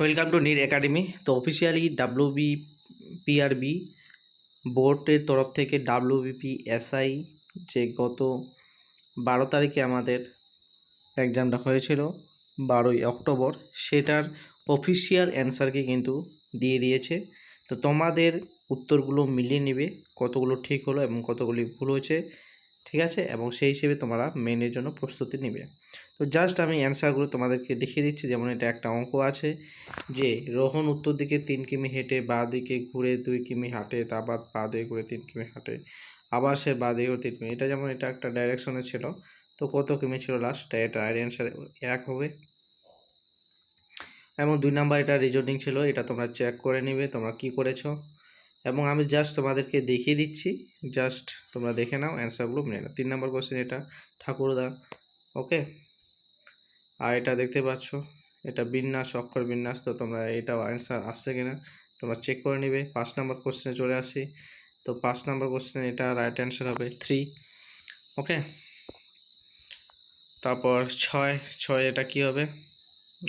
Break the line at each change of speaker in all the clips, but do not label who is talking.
Welcome to নির academy তো officially W B P R B বোর্ডের তরফ থেকে ডাব্লিউ বিপি এসআই যে গত বারো তারিখে আমাদের এক্সামটা হয়েছিল, বারোই অক্টোবর, সেটার অফিসিয়াল অ্যান্সারকে কিন্তু দিয়ে দিয়েছে। তো তোমাদের উত্তরগুলো মিলিয়ে নেবে, কতগুলো ঠিক হলো এবং কতগুলি ভুল হয়েছে, ঠিক আছে? এবং সেই হিসেবে তোমরা মেনের জন্য প্রস্তুতি নেবে। তো জাস্ট আমি অ্যান্সারগুলো তোমাদেরকে দেখিয়ে দিচ্ছি। যেমন এটা একটা অঙ্ক আছে যে, রোহন উত্তর দিকে তিন কিমি হেঁটে, বা দিকে ঘুরে দুই কিমি হাঁটে তারপর পা দিয়ে ঘুরে তিন কিমি হাঁটে, আবার সে বা দিকে তিন কিমি। এটা যেমন এটা একটা ডাইরেকশনে ছিল। তো কত কিমি ছিল লাস্ট এটা রাইট অ্যান্সার এক হবে। এবং দুই নাম্বার এটা রিজনিং ছিল, এটা তোমরা চেক করে নিবে, তোমরা কি করেছ। এবং আমি জাস্ট তোমাদেরকে দেখিয়ে দিচ্ছি। জাস্ট তোমরা দেখে নাও অ্যান্সারগুলো মেনে নাও। তিন নম্বর কোশ্চেন এটা, ঠাকুরদা। ওকে আর এটা দেখতে পাচ্ছ, এটা বিন্যাস, অক্ষর বিন্যাস, তো তোমরা এটা অ্যান্সার আসছে কিনা, তোমরা চেক করে নিবে। পাঁচ নম্বর কোশ্চেনে চলে আসি। তো পাঁচ নম্বর কোশ্চেন এটা রাইট অ্যান্সার হবে থ্রি ওকে তারপর ছয় ছয় এটা কি হবে?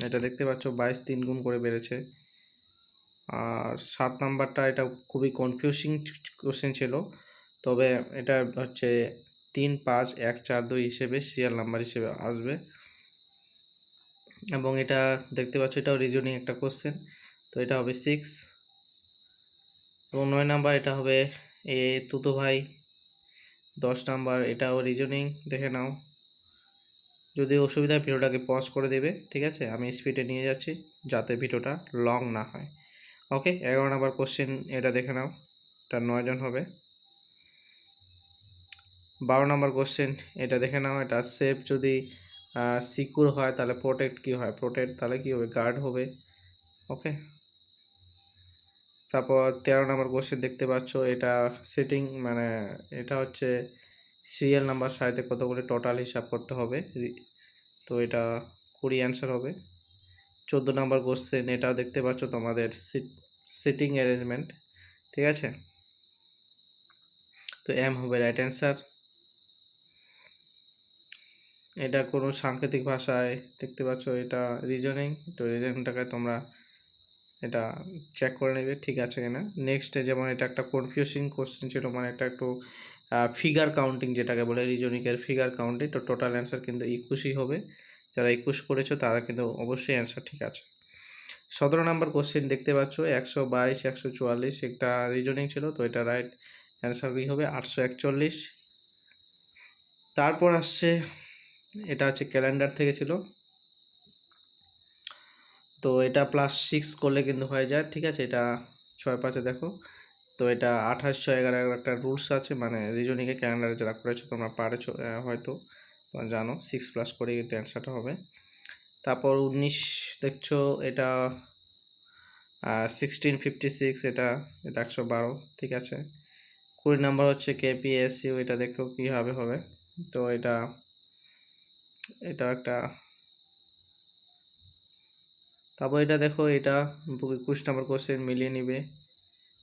এটা দেখতে পাচ্ছ বাইশ তিন গুণ করে বেড়েছে। আর সাত নাম্বারটা এটা খুবই কনফিউজিং কোশ্চেন ছিল। তবে এটা হচ্ছে তিন, পাঁচ, এক, চার, দুই হিসেবে সিরিয়াল নাম্বার হিসেবে আসবে। এবং এটা দেখতে পাচ্ছ, এটাও রিজনিং একটা কোশ্চেন তো এটা হবে সিক্স এবং নয় নাম্বার এটা হবে এ, তুতো ভাই। দশ নাম্বার এটাও রিজনিং দেখে নাও। যদি অসুবিধা ভিডিওটাকে পজ করে দেবে, ঠিক আছে? আমি স্পিডে নিয়ে যাচ্ছি, যাতে ভিডিওটা লং না হয়। ওকে এগারো নাম্বার কোশ্চেন এটা দেখে নাও। এটা নয়জন হবে। বারো নাম্বার কোশ্চেন এটা দেখে নাও। এটা সেফ যদি সিকিউর হয়, তাহলে প্রোটেক্ট কি হয়? প্রোটেক্ট তাহলে কি হবে? গার্ড হবে। ওকে তারপর তেরো নাম্বার কোশ্চেন দেখতে পাচ্ছ, এটা সেটিং মানে এটা হচ্ছে সিরিয়াল নাম্বার সারিতে কতগুলি টোটাল হিসাব করতে হবে। তো এটা কুড়ি অ্যান্সার হবে। চোদ্দ নাম্বার কোশ্চেন এটাও দেখতে পাচ্ছ তোমাদের সিটিং অ্যারেঞ্জমেন্ট ঠিক আছে? তো এম হবে রাইট অ্যান্সার এটা কোনো সাংকেতিক ভাষায় দেখতে পাচ্ছ, এটা রিজনিং তো রিজনিংটাকে তোমরা এটা চেক করে নেবে, ঠিক আছে কিনা? নেক্সট যেমন এটা একটা কনফিউজিং কোশ্চেন ছিল মানে এটা একটু ফিগার কাউন্টিং যেটাকে বলে রিজনিকের ফিগার কাউন্টিং তো টোটাল অ্যান্সার কিন্তু একুশই হবে। যারা একুশ করেছ, তারা কিন্তু অবশ্যই অ্যান্সার ঠিক আছে। সতেরো নাম্বার কোশ্চেন দেখতে পাচ্ছ, একশো বাইশ, একশো চুয়াল্লিশ, একটা রিজনিং ছিল, তো এটা রাইট অ্যান্সার কী হবে? আটশো একচল্লিশ। তারপর আসছে এটা হচ্ছে ক্যালেন্ডার থেকে ছিল। তো এটা প্লাস সিক্স করলে কিন্তু হয়ে যায়, ঠিক আছে? এটা ছয় পাঁচে দেখো। তো এটা আঠাশ, ছয়, এগারো এগারো একটা রুলস আছে মানে রিজনিংয়ে ক্যালেন্ডারে যারা করেছ, তোমরা পারেছো হয়তো, তোমরা জানো। সিক্স প্লাস করে কিন্তু অ্যান্সারটা হবে। তারপর উনিশ দেখছ, এটা সিক্সটিন ফিফটি সিক্স এটা এটা একশো বারো, ঠিক আছে? কুড়ি নাম্বার হচ্ছে কেপিএসইউ এটা দেখো কীভাবে হবে। তো এটা এটা একটা তারপর এটা দেখো, এটা একুশ নাম্বার কোশ্চেন মিলিয়ে নিবে।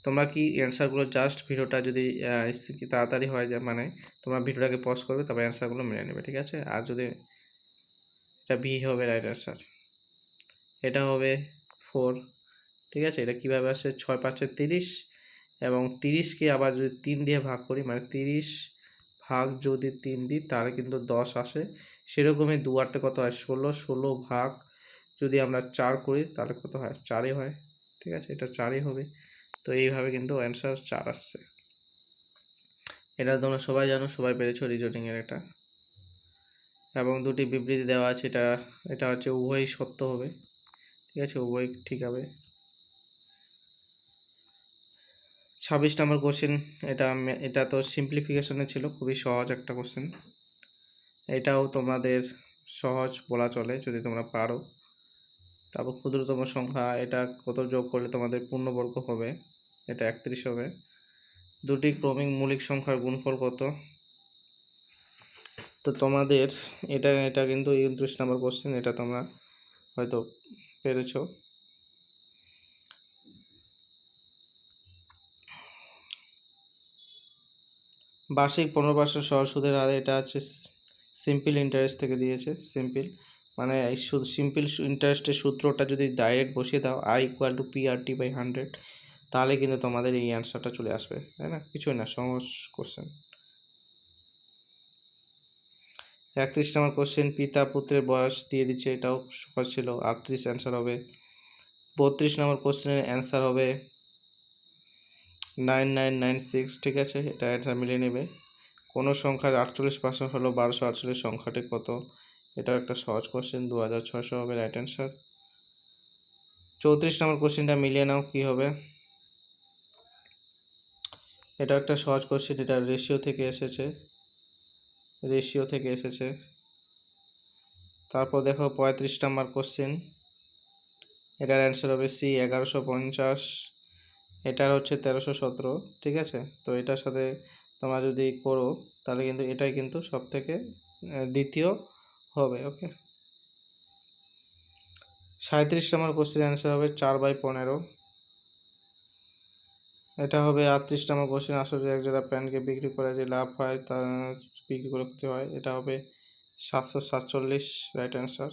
তোমরা কি অ্যান্সারগুলো জাস্ট ভিডিওটা যদি তাড়াতাড়ি হয় যায় মানে তোমরা ভিডিওটাকে পজ করবে, তারপর অ্যান্সারগুলো মিলিয়ে নেবে, ঠিক আছে? আর যদি এটা বি হবে রাইট অ্যান্সার এটা হবে ফোর ঠিক আছে? এটা কীভাবে আসে? ছয়, পাঁচে তিরিশ এবং তিরিশকে আবার যদি তিন দিয়ে ভাগ করি মানে তিরিশ ভাগ যদি তিন দিই, তাহলে কিন্তু দশ আসে। সেরকমই দু আটটা কত হয়? ষোলো ষোলো ভাগ যদি আমরা চার করি, তাহলে কত হয়? চারই হয়। ঠিক আছে? এটা চারই হবে। তো এইভাবে কিন্তু অ্যান্সার চার আসছে। এটা তোমরা সবাই জানো, সবাই পেরেছ রিজনিংয়ের এটা। এবং দুটি বিবৃতি দেওয়া আছে, এটা এটা হচ্ছে উভয়ই সত্য হবে। ঠিক আছে? উভয় ঠিক হবে। ছাব্বিশ নম্বর কোশ্চেন এটা এটা তো সিম্পলিফিকেশনে ছিল, খুবই সহজ একটা কোশ্চেন এটাও তোমাদের সহজ বলা চলে যদি তোমরা পারো। তারপর ক্ষুদ্রতম সংখ্যা, এটা কত যোগ করলে তোমাদের পূর্ণবর্গ হবে? এটা একত্রিশ হবে। দুটি ক্রমিক মৌলিক সংখ্যার গুণফল কত? তো তোমাদের এটা এটা কিন্তু উনত্রিশ নম্বর কোশ্চেন এটা তোমরা হয়তো পেরেছ। বার্ষিক পনেরো পার্সেন্ট সহজ সুদের হারে এটা হচ্ছে সিম্পল ইন্টারেস্ট থেকে দিয়েছে সিম্পল মানে এই সিম্পল ইন্টারেস্টের সূত্রটা যদি ডাইরেক্ট বসিয়ে দাও I equal to P R T by hundred তাহলে কিন্তু তোমাদের এই অ্যান্সারটা চলে আসবে, তাই না? কিছুই না সহজ কোশ্চেন একত্রিশ নম্বর কোশ্চেন পিতা পুত্রের বয়স দিয়ে দিচ্ছে, এটাও সহজ ছিল, আটত্রিশ অ্যান্সার হবে। বত্রিশ নম্বর কোশ্চেনের অ্যান্সার হবে নাইন নাইন নাইন সিক্স ঠিক আছে? এটা অ্যান্সার মিলিয়ে নেবে। কোনো সংখ্যার আটচল্লিশ পার্সেন্ট হলো বারোশো আটচল্লিশ সংখ্যাটি কত? এটাও একটা সহজ কোশ্চেন দু হাজার ছশো হবে রাইট অ্যান্সার চৌত্রিশ নম্বর কোশ্চেনটা মিলিয়ে নাও, কী হবে? এটা একটা সহজ কোশ্চেন এটা রেশিও থেকে এসেছে। রেশিও থেকে এসেছে। তারপর দেখো পঁয়ত্রিশ নাম্বার কোশ্চেন এটার অ্যান্সার হবে সি এগারোশো পঞ্চাশ, এটার হচ্ছে তেরোশো সতেরো, ঠিক আছে? তো এটার সাথে তোমরা যদি করো, তাহলে কিন্তু এটাই কিন্তু সব থেকে দ্বিতীয় হবে ওকে সাঁত্রিশ নম্বর কোশ্চেন অ্যান্সার হবে চার বাই পনেরো। এটা হবে আটত্রিশ নম্বর কোশ্চেন আসলে এক যারা প্যান্টকে বিক্রি করে যে লাভ হয়, তা বিক্রি করে ক্ষতি হয়, এটা হবে সাতশো সাতচল্লিশ রাইট অ্যান্সার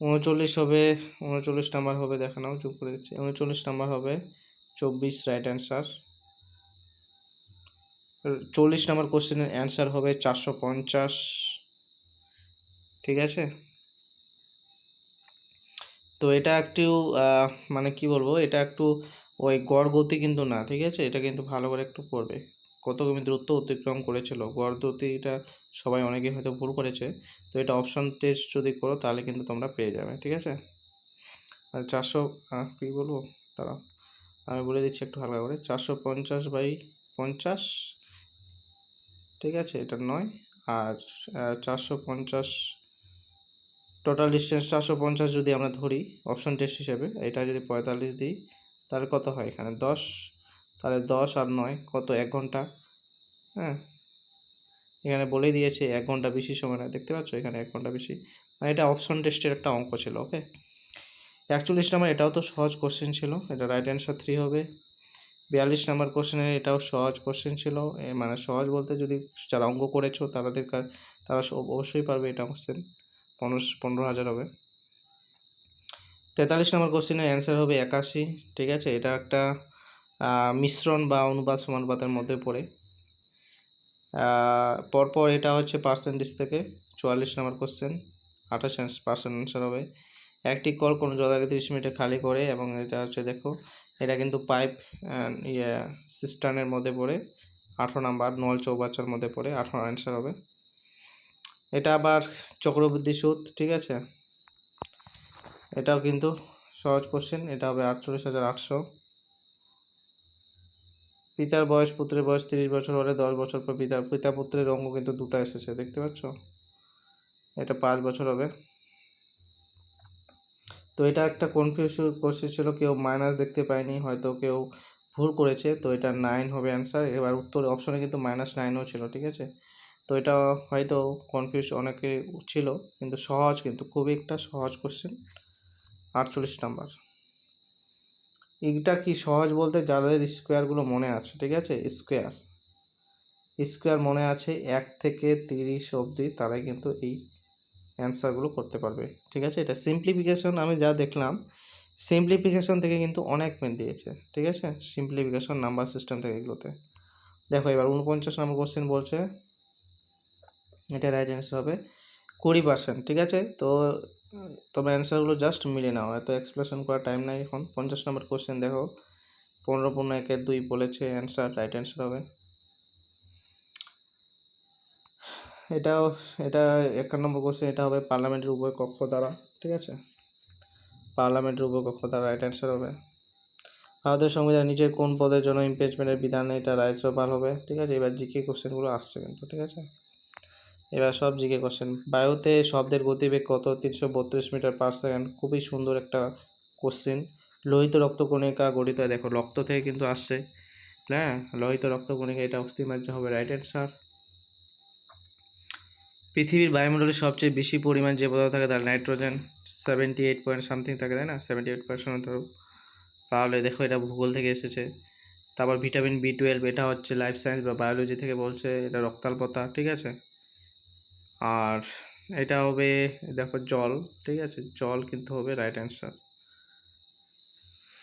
উনচল্লিশ হবে, উনচল্লিশ নাম্বার হবে দেখানো চুপ করে দিচ্ছি। উনচল্লিশ নাম্বার হবে চব্বিশ রাইট অ্যান্সার চল্লিশ নাম্বার কোশ্চেনের অ্যান্সার হবে চারশো পঞ্চাশ। ঠিক আছে? তো এটা একটু মানে কি বলব, এটা একটু ওই গড় গতি কিন্তু না, ঠিক আছে? এটা কিন্তু ভালো করে একটু পড়বে কত কিমি দূরত্ব অতিক্রম করেছিল, গড় গতিটা সবাই অনেকে হয়তো ভুল করেছে। তো এটা অপশন টেস্ট যদি করো, তাহলে কিন্তু তোমরা পেয়ে যাবে, ঠিক আছে? আর চারশো কী বলব? তারা আমি বলে দিচ্ছি একটু হালকা করে। চারশো পঞ্চাশ বাই পঞ্চাশ ঠিক আছে? এটা নয়। আর চারশো পঞ্চাশ টোটাল ডিস্টেন্স চারশো পঞ্চাশ যদি আমরা ধরি অপশন টেস্ট হিসেবে, এটা যদি পঁয়তাল্লিশ দিই, তাহলে কত হয় এখানে? দশ। তাহলে দশ আর নয়, কত? এক ঘণ্টা। হ্যাঁ? এখানে বলেই দিয়েছে এক ঘণ্টা বেশি সময় না দেখতে পাচ্ছ? এখানে এক ঘণ্টা বেশি। মানে এটা অপশন টেস্টের একটা অঙ্ক ছিল ওকে একচল্লিশ নাম্বার এটাও তো সহজ কোশ্চেন ছিল। এটা রাইট অ্যান্সার থ্রি হবে। বিয়াল্লিশ নাম্বার কোশ্চেনের এটাও সহজ কোশ্চেন ছিল। মানে সহজ বলতে যদি যারা অঙ্ক করেছ, তাদের তারা অবশ্যই পারবে এটা কোশ্চেন পনেরো পনেরো হাজার হবে। তেতাল্লিশ নম্বর কোশ্চেনের অ্যান্সার হবে একাশি, ঠিক আছে? এটা একটা মিশ্রণ বা অনুবাদ সমানুপাতের মধ্যে পড়ে। পরপর এটা হচ্ছে পার্সেন্টেজ থেকে চুয়াল্লিশ নম্বর কোশ্চেন আঠাশ পার্সেন্ট অ্যান্সার হবে। একটি কল কোনো জলাকে তিরিশ মিনিটে খালি করে এবং এটা হচ্ছে দেখো এটা কিন্তু পাইপ ইয়ে সিস্টানের মধ্যে পড়ে, আঠারো নাম্বার নল চৌবাচ্চার মধ্যে পড়ে, আঠারো অ্যান্সার হবে। এটা আবার চক্রবৃদ্ধি সুদ, ঠিক আছে? এটাও কিন্তু সহজ কোশ্চেন এটা হবে আটচল্লিশ হাজার আটশো। পিতার বয়স পুত্রের বয়স তিরিশ বছর হলে দশ বছর পর পিতার পিতা পুত্রের অঙ্গ কিন্তু দুটো এসেছে, দেখতে পাচ্ছ? এটা পাঁচ বছর হবে। তো এটা একটা কনফিউজ কোশ্চেন ছিল, কেউ মাইনাস দেখতে পায়নি, হয়তো কেউ ভুল করেছে, তো এটা নাইন হবে অ্যান্সার এবার উত্তর অপশনে কিন্তু মাইনাস নাইনও ছিল, ঠিক আছে? তো এটা হয়তো কনফিউজ অনেকে ছিল, কিন্তু সহজ কিন্তু, খুবই একটা সহজ কোশ্চেন আটচল্লিশ নাম্বার এইটা কি সহজ বলতে যাদের স্কোয়ারগুলো মনে আছে, ঠিক আছে? স্কোয়ার স্কোয়ার মনে আছে এক থেকে তিরিশ অবধি, তারাই কিন্তু এই অ্যান্সারগুলো করতে পারবে, ঠিক আছে? এটা সিম্পলিফিকেশন আমি যা দেখলাম সিম্পলিফিকেশন থেকে কিন্তু অনেক মেন দিয়েছে, ঠিক আছে? সিম্পলিফিকেশন নাম্বার সিস্টেম থেকে এগুলোতে। দেখো এবার উনপঞ্চাশ নম্বর কোশ্চেন বলছে, এটা রাইট অ্যান্সার হবে, কুড়ি পার্সেন্ট ঠিক আছে? তো, তবে অ্যান্সারগুলো জাস্ট মিলে নাও, এত এক্সপ্লেশন করার টাইম নাই এখন। পঞ্চাশ নম্বর কোশ্চেন দেখো, পনেরো পনেরো, একের দুই বলেছে অ্যান্সার রাইট অ্যান্সার হবে। এটাও, এটা এক নম্বর কোশ্চেন এটা হবে পার্লামেন্টের উভয় কক্ষ দ্বারা, ঠিক আছে? পার্লামেন্টের উভয় কক্ষ দ্বারা রাইট অ্যান্সার হবে। ভারতের সংবিধান নিচের কোন পদের জন্য ইমপিচমেন্টের বিধান এটা রাজ্যপাল হবে, ঠিক আছে? এবার জিকে কোশ্চেনগুলো আসছে কিন্তু, ঠিক আছে? এবার সব জিকে কোশ্চেন বায়ুতে শব্দের গতিবেগ কত? তিনশো বত্রিশ মিটার পার সেকেন্ড খুবই সুন্দর একটা কোশ্চেন লোহিত রক্তকণিকা গঠিত, দেখো, রক্ত থেকে কিন্তু আসছে। হ্যাঁ? লোহিত রক্তকণিকা, এটা অস্থিমার্য হবে রাইট অ্যান্সার পৃথিবীর বায়ুমণ্ডলে সবচেয়ে বেশি পরিমাণ যে পদার্থ থাকে তার nitrogen seventy eight point something থাকে, তাই না? সেভেন্টি এইট পার্সেন্ট ধরো তাহলে দেখো এটা ভূগোল থেকে এসেছে। তারপর ভিটামিন বি টুয়েলভ এটা হচ্ছে লাইফ সায়েন্স বা বায়োলজি থেকে বলছে, এটা রক্তাল্পতা ঠিক আছে? আর এটা হবে, দেখো জল, ঠিক আছে? জল কিন্তু হবে রাইট অ্যান্সার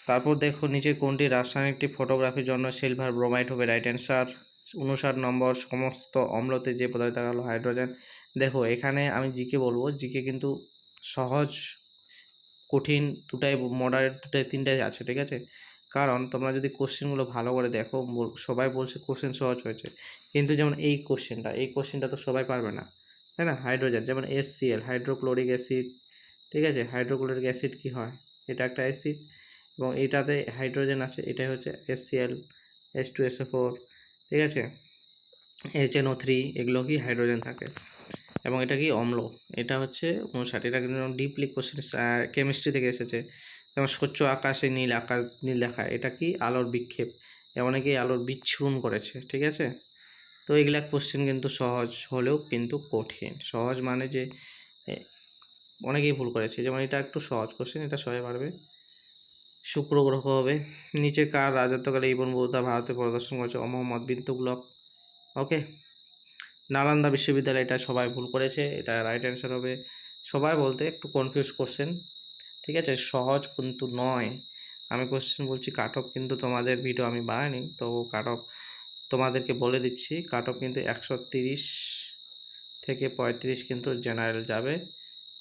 তারপর দেখো নিচের কোনটি? রাসায়নিকটি ফটোগ্রাফির জন্য সিলভার ব্রোমাইড হবে রাইট অ্যান্সার উনষাট নম্বর, সমস্ত অম্লতে যে পদার্থ হলো হাইড্রোজেন দেখো, এখানে আমি জিকে বলব। জিকে কিন্তু সহজ, কঠিন, দুটাই মডারেট দুটাই, তিনটাই আছে, ঠিক আছে? কারণ তোমরা যদি কোশ্চেনগুলো ভালো করে দেখো সবাই বলছে কোশ্চেন সহজ হয়েছে। কিন্তু যেমন এই কোশ্চেনটা এই কোশ্চেনটা তো সবাই পারবে না, তাই না? হাইড্রোজেন যেমন এস সিএল হাইড্রোক্লোরিক অ্যাসিড ঠিক আছে? হাইড্রোক্লোরিক অ্যাসিড কি হয়? এটা একটা অ্যাসিড এবং এইটাতে হাইড্রোজেন আছে, এটাই হচ্ছে S CL S two S four ঠিক আছে? এইচ এন ও থ্রি এগুলো কি হাইড্রোজেন থাকে। এবং এটা কি অম্ল? এটা হচ্ছে উনষাট। এটা কিন্তু ডিপলি কোশ্চেন কেমিস্ট্রি থেকে এসেছে। যেমন স্বচ্ছ আকাশে নীল আকাশ, নীল দেখা, এটা কি আলোর বিক্ষেপ? অনেকেই আলোর বিচ্ছুরণ করেছে, ঠিক আছে? তো এগুলা কোশ্চেন কিন্তু সহজ হলেও কিন্তু কঠিন। সহজ মানে যে অনেকেই ভুল করেছে। যেমন এটা একটু সহজ কোশ্চেন এটা সবাই পারবে। শুক্র গ্রহ হবে। নিচে কার রাজত্বকালে ইবন বৌদ্ধা ভারতে প্রদর্শন করেছে? মোহাম্মদ বিন তুগলক। ওকে নালন্দা বিশ্ববিদ্যালয়, এটা সবাই ভুল করেছে, এটা রাইট অ্যান্সার হবে। সবাই বলতে একটু কনফিউজ করছেন ঠিক আছে? সহজ কিন্তু নয়। আমি কোশ্চেন বলছি কাট অফ কিন্তু তোমাদের ভিডিও আমি বানাইনি, তো কাট অফ তোমাদেরকে বলে দিচ্ছি কাট অফ কিন্তু একশো তিরিশ থেকে পঁয়ত্রিশ কিন্তু জেনারেল যাবে,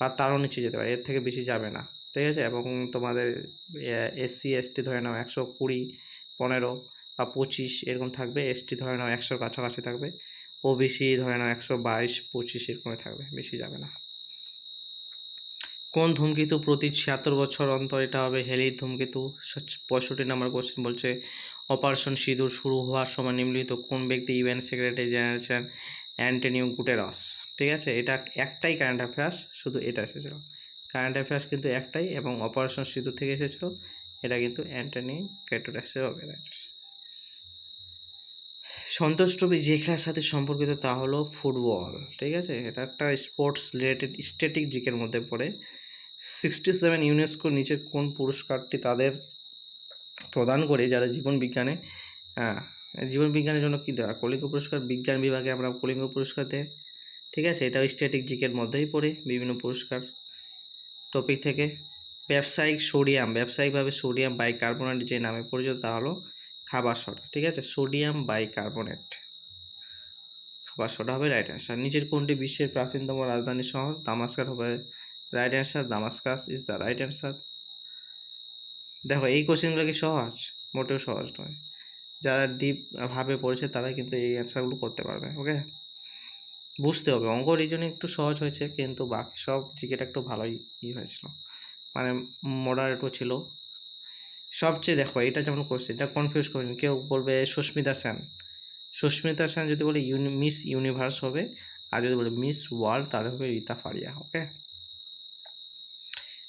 বা তারও নিচে যেতে পারে, এর থেকে বেশি যাবে না, ঠিক আছে? এবং তোমাদের এসসি এসটি ধরে নাও একশো কুড়ি, পনেরো, বা পঁচিশ, এরকম থাকবে এসটি ধরে নাও একশোর কাছাকাছি থাকবে। ওবিসি ধরে নাও একশো বাইশ, পঁচিশ এরকমই থাকবে, বেশি যাবে না। কোন ধূমকেতু প্রতি ছিয়াত্তর বছর অন্তর এটা হবে? হেলির ধূমকেতু পঁয়ষট্টি নম্বর কোশ্চেন বলছে, অপারেশন সিঁদুর শুরু হওয়ার সময় নিম্নলিখিত কোন ব্যক্তি UN secretary general Antonio Guterres? ঠিক আছে, এটা একটাই কারেন্ট অ্যাফেয়ার্স শুধু এটা এসেছিল। কারেন্ট অ্যাফেয়ার্স কিন্তু একটাই এবং অপারেশন সিঁদুর থেকে এসেছিল, এটা কিন্তু অ্যান্টনি ক্যাটোরাসের হবে সন্তোষ ট্রফি যে খেলার সাথে সম্পর্কিত তা হলো ফুটবল, ঠিক আছে? এটা একটা স্পোর্টস রিলেটেড স্ট্যাটিক জিকের মধ্যে পড়ে। সিক্সটি সেভেন ইউনেস্কো নিচের কোন পুরস্কারটি তাদের প্রদান করে, যারা জীবন বিজ্ঞানে হ্যাঁ জীবন বিজ্ঞানের জন্য কী দেওয়া? কলিঙ্গ পুরস্কার বিজ্ঞান বিভাগে আমরা কলিঙ্গ পুরস্কার দেয় ঠিক আছে? এটাও স্ট্যাটিক জিকের মধ্যেই পড়ে বিভিন্ন পুরস্কার টপিক থেকে। ব্যবসায়িক সোডিয়াম, ব্যবসায়িকভাবে সোডিয়াম বাইকার্বনেট যে নামে পরিচিত তা হলো খাবার সোডা, ঠিক আছে? Sodium bicarbonate. খাবার সোডা হবে রাইট অ্যান্সার নিচের কোনটি বিশ্বের প্রাচীনতম রাজধানী শহর? দামাস্কার হবে right answer Damascus is the right answer দেখো, এই কোশ্চেনগুলো কি সহজ? মোটেও সহজ নয়। যারা ডিপ ভাবে পড়েছে তারা কিন্তু এই অ্যান্সারগুলো করতে পারবে ওকে বুঝতে হবে। অঙ্ক রিজনে একটু সহজ হয়েছে, কিন্তু বাকি সব জিকেটা একটু ভালোই ই হয়েছিল। মানে মডারেটও ছিল। সবচেয়ে দেখো এটা যেমন করছে, এটা কনফিউজ করেন কেউ বলবে সুস্মিতা সেন। সুস্মিতা সেন যদি বলে ইউনি, মিস ইউনিভার্স হবে, আর যদি বলে মিস ওয়ার্ল্ড, তাহলে হবে রীতা ফারিয়া, ওকে?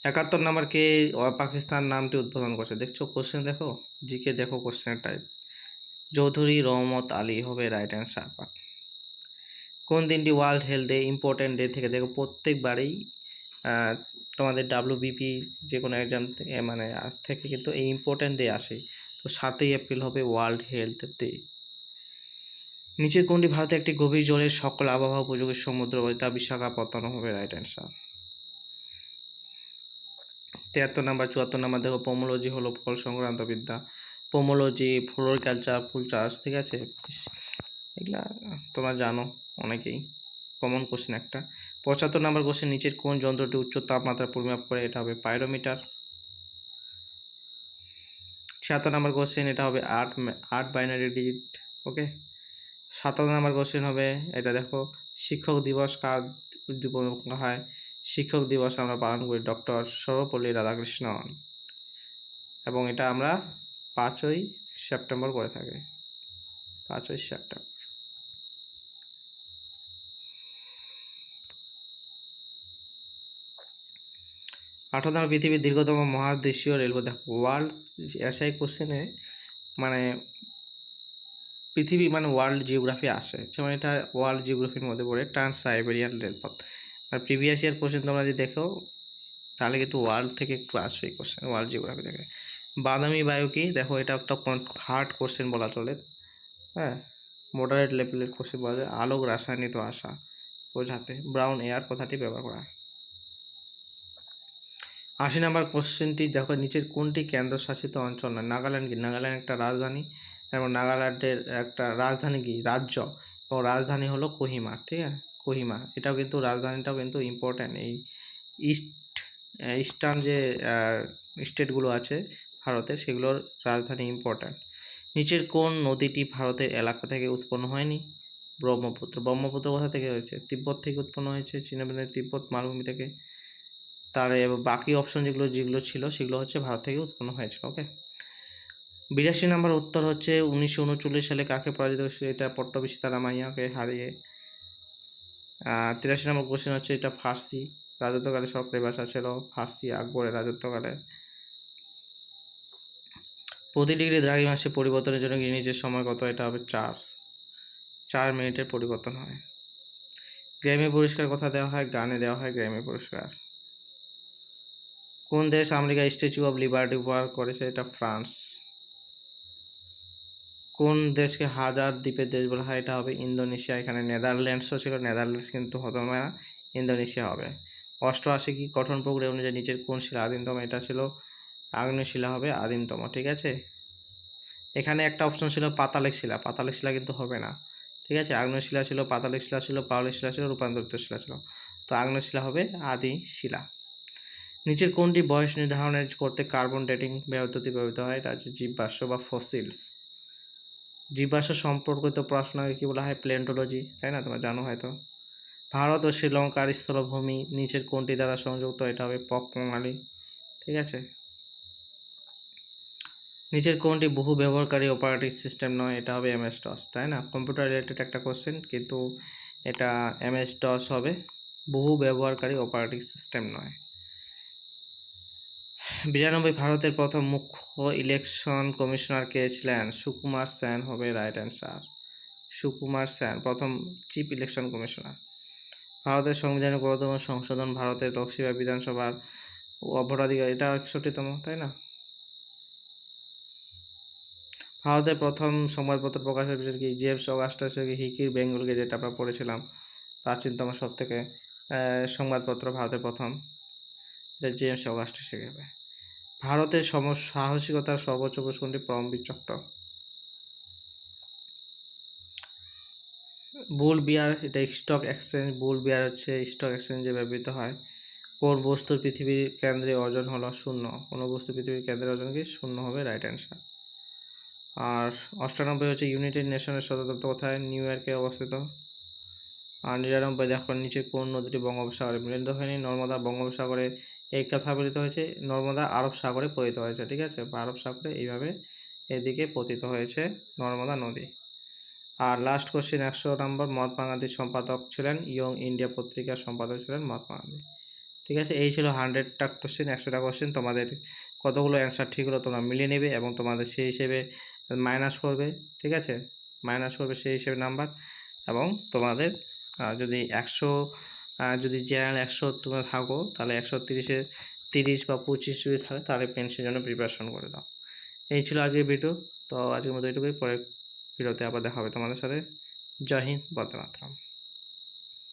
একাত্তর নাম্বার কে পাকিস্তান নামটি উদ্বোধন করছে। দেখছ কোশ্চেন দেখো? জিকে দেখো কোশ্চেনের টাইপ চৌধুরী রহমত আলী হবে রাইট অ্যান্সার কোন দিনটি world health day important day থেকে দেখো, প্রত্যেকবারেই তোমাদের ডাব্লিউবিপি যে কোনো এক্সাম মানে আজ থেকে কিন্তু এই ইম্পর্টেন্ট ডে আসে। তো সাতই এপ্রিল হবে ওয়ার্ল্ড হেলথ ডে নিচের কোনটি ভারতে একটি গভীর জলের সকল আবহাওয়া উপযোগী সমুদ্র তা বিশাখাপত্তনম হবে রাইট অ্যান্সার তিয়াত্তর নাম্বার, চুয়াত্তর নাম্বার দেখো পোমোলজি হলো ফল সংক্রান্ত বিদ্যা। পোমোলজি ফ্লোরিকালচার ফুল চাষ, ঠিক আছে? এগুলা তোমরা জানো অনেকেই। কমন কোশ্চেন একটা। পঁচাত্তর নম্বর কোশ্চেন, নিচের কোন যন্ত্রটি উচ্চ তাপমাত্রা পরিমাপ করে? এটা হবে পাইরোমিটার। ছিয়াত্তর নম্বর কোশ্চেন, এটা হবে আট আট বাইনারি ডিজিট, ওকে? সাতান্ন নম্বর কোশ্চেন হবে, এটা দেখো, শিক্ষক দিবস কার উদ্দীপন করা হয়? শিক্ষক দিবস আমরা পালন করি ডক্টর সর্বপল্লী রাধাকৃষ্ণন এবং এটা আমরা পাঁচই সেপ্টেম্বর করে থাকি। পাঁচই সেপ্টেম্বর। আঠারো নম্বর পৃথিবীর দীর্ঘতম মহাদেশীয় রেলপথ। ওয়ার্ল্ড এসআই কোশ্চেনে মানে পৃথিবী মানে ওয়ার্ল্ড জিওগ্রাফি আসে। যেমন এটা ওয়ার্ল্ড জিওগ্রাফির মধ্যে পড়ে ট্রান্স সাইবেরিয়ান রেলপথ। আর প্রিভিয়াস ইয়ার কোশ্চেন তোমরা যদি দেখো, তাহলে কিন্তু ওয়ার্ল্ড থেকে একটু আসবে কোশ্চেন, ওয়ার্ল্ড জিওগ্রাফি থেকে। বাদামি বায়ু কি? দেখো, এটা একটা হার্ড কোশ্চেন বলা চলে। হ্যাঁ মডারেট লেভেলের কোশ্চেন বলা যায় আলোক রাসায়নিক আসা বোঝাতে ব্রাউন এয়ার কথাটি ব্যবহার করা। হয় আশি নম্বর কোশ্চেনটি দেখো, নিচের কোনটি কেন্দ্রশাসিত অঞ্চল নয়? নাগাল্যান্ড কি? নাগাল্যান্ড একটা রাজধানী এবং নাগাল্যান্ডের একটা রাজধানী কি? রাজ্য, এবং রাজধানী হলো কোহিমা, ঠিক আছে? কোহিমা, এটাও কিন্তু, রাজধানীটাও কিন্তু ইম্পর্ট্যান্ট এই ইস্ট ইস্টার্ন যে স্টেটগুলো আছে ভারতের, সেগুলোর রাজধানী ইম্পর্ট্যান্ট নিচের কোন নদীটি ভারতের এলাকা থেকে উৎপন্ন হয়নি? ব্রহ্মপুত্র। ব্রহ্মপুত্র কোথা থেকে হয়েছে? তিব্বত থেকে উৎপন্ন হয়েছে চীনের তিব্বত, মালভূমি থেকে। এবার বাকি অপশন যেগুলো যেগুলো ছিল সেগুলো হচ্ছে ভারত থেকে উৎপন্ন হয়েছিল ওকে বিরাশি নম্বর উত্তর হচ্ছে উনিশশো উনচল্লিশ সালে কাকে পরাজিত করেছিল এটা পট্টবিশি তারামাইয়াকে হারিয়ে তিরাশি নম্বর কোশ্চেন হচ্ছে এটা ফার্সি, রাজত্বকালে সরকারি ভাষা ছিল, ফার্সি আকবরের রাজত্বকালে। প্রতি ডিগ্রি দ্রাঘিমাসে পরিবর্তনের জন্য গ্রিনিচের সময় কত? এটা হবে চার। চার মিনিটের পরিবর্তন হয়। গ্র্যামি পুরস্কার কথা দেওয়া হয়? গানে দেওয়া হয় গ্র্যামি পুরস্কার। কোন দেশ আমেরিকা স্ট্যাচু অফ লিবার্টি উপহার করেছে? এটা ফ্রান্স। কোন দেশকে হাজার দ্বীপের দেশ বলা হয়? এটা হবে ইন্দোনেশিয়া। এখানে নেদারল্যান্ডসও ছিল। নেদারল্যান্ডস কিন্তু হতো না। ইন্দোনেশিয়া হবে। অষ্টআশি কি গঠন প্রক্রিয়া অনুযায়ী নিচের কোন শিলা আদিমতম? এটা ছিল আগ্নেয় শিলা হবে আদিমতম, ঠিক আছে? এখানে একটা অপশন ছিল পাতালিক শিলা। পাতালিক শিলা কিন্তু হবে না, ঠিক আছে? আগ্নেয় শিলা ছিল পাতালিক শিলা ছিল পাললিক শিলা ছিল, রূপান্তরিত শিলা ছিল। তো আগ্নেয় শিলা হবে আদি শিলা নিচের কোনটি বয়স নির্ধারণের করতে কার্বন ডেটিং পদ্ধতি ব্যবহৃত হয়? এটা হচ্ছে জীবাশ্ম বা ফসিলস জীবাশ্ম সম্পর্কিত পড়াশোনাকে কী বলা হয়? প্লেন্টোলজি তাই না? তোমরা জানো হয়তো। ভারত ও শ্রীলঙ্কার স্থলভূমি নিচের কোনটি দ্বারা সংযুক্ত? এটা হবে পক প্রণালী। ঠিক আছে? নিচের কোনটি বহু ব্যবহারকারী অপারেটিং সিস্টেম নয়? এটা হবে এমএস ডস তাই না? কম্পিউটার রিলেটেড একটা কোশ্চেন কিন্তু এটা এমএস ডস হবে বহু ব্যবহারকারী অপারেটিং সিস্টেম নয়। বিরানব্বই ভারতের প্রথম মুখ্য ইলেকশন কমিশনার কে ছিলেন? সুকুমার সেন হবে রাইট অ্যান্সার সুকুমার সেন, প্রথম চিফ ইলেকশন কমিশনার ভারতের সংবিধানের গণতম সংশোধন ভারতের লোকসভা বিধানসভার অভ্যরাধিকার এটা একষট্টিতম, তাই না? ভারতের প্রথম সংবাদপত্র প্রকাশের বিষয় কি? জেমস অগাস্টাস হিকির বেঙ্গলকে, যেটা আমরা পড়েছিলাম, প্রাচীনতম সব থেকে সংবাদপত্র ভারতের প্রথম, এটা জেমস অগাস্টাস হবে। ভারতের সম সাহসিকতার সর্বোচ্চ পুরস্কারটি পরমবীর চক্র বুল বিয়ার, এটা স্টক এক্সচেঞ্জ বুল বিয়ার হচ্ছে স্টক এক্সচেঞ্জে ব্যবহৃত হয়। কোন বস্তুর পৃথিবীর কেন্দ্রে ওজন হলো শূন্য? কোনো বস্তু পৃথিবীর কেন্দ্রে ওজন কি শূন্য হবে? রাইট অ্যান্সার আর অষ্টানব্বই হচ্ছে ইউনাইটেড নেশনের সদর দপ্তর কোথায়? নিউ ইয়র্কে অবস্থিত। আর নিরানব্বই দেখো, নিচে কোন নদীটি বঙ্গোপসাগরে মিলিত হয়নি? নর্মদা বঙ্গোপসাগরে এই কথা বলিত হয়েছে, নর্মদা আরব সাগরে পতিত হয়েছে, ঠিক আছে? আরব সাগরে এইভাবে এদিকে পতিত হয়েছে নর্মদা নদী। আর লাস্ট কোশ্চেন একশো নম্বর, মহাত্মা গান্ধীর সম্পাদক ছিলেন ইয়ং ইন্ডিয়া পত্রিকার সম্পাদক ছিলেন মহাত্মা গান্ধী। ঠিক আছে? এই ছিল হান্ড্রেডটা কোশ্চেন একশোটা কোশ্চেন তোমাদের কতগুলো অ্যান্সার ঠিক হলো তোমরা মিলিয়ে নেবে এবং তোমাদের সেই হিসেবে মাইনাস করবে, ঠিক আছে? মাইনাস করবে সেই হিসেবে নাম্বার এবং তোমাদের যদি একশো যদি জেনারেল একশো তোমরা থাকো, তাহলে একশো তিরিশে তিরিশ বা পঁচিশ যদি থাকে, তাহলে পেনশনের জন্য প্রিপারেশন করে দাও। এই ছিল আজকের ভিডিও তো আজকের মতো এটুকুই। পরে ভিডিওতে আবার দেখা হবে তোমাদের সাথে। জয় হিন্দ, বন্দে মাতরম।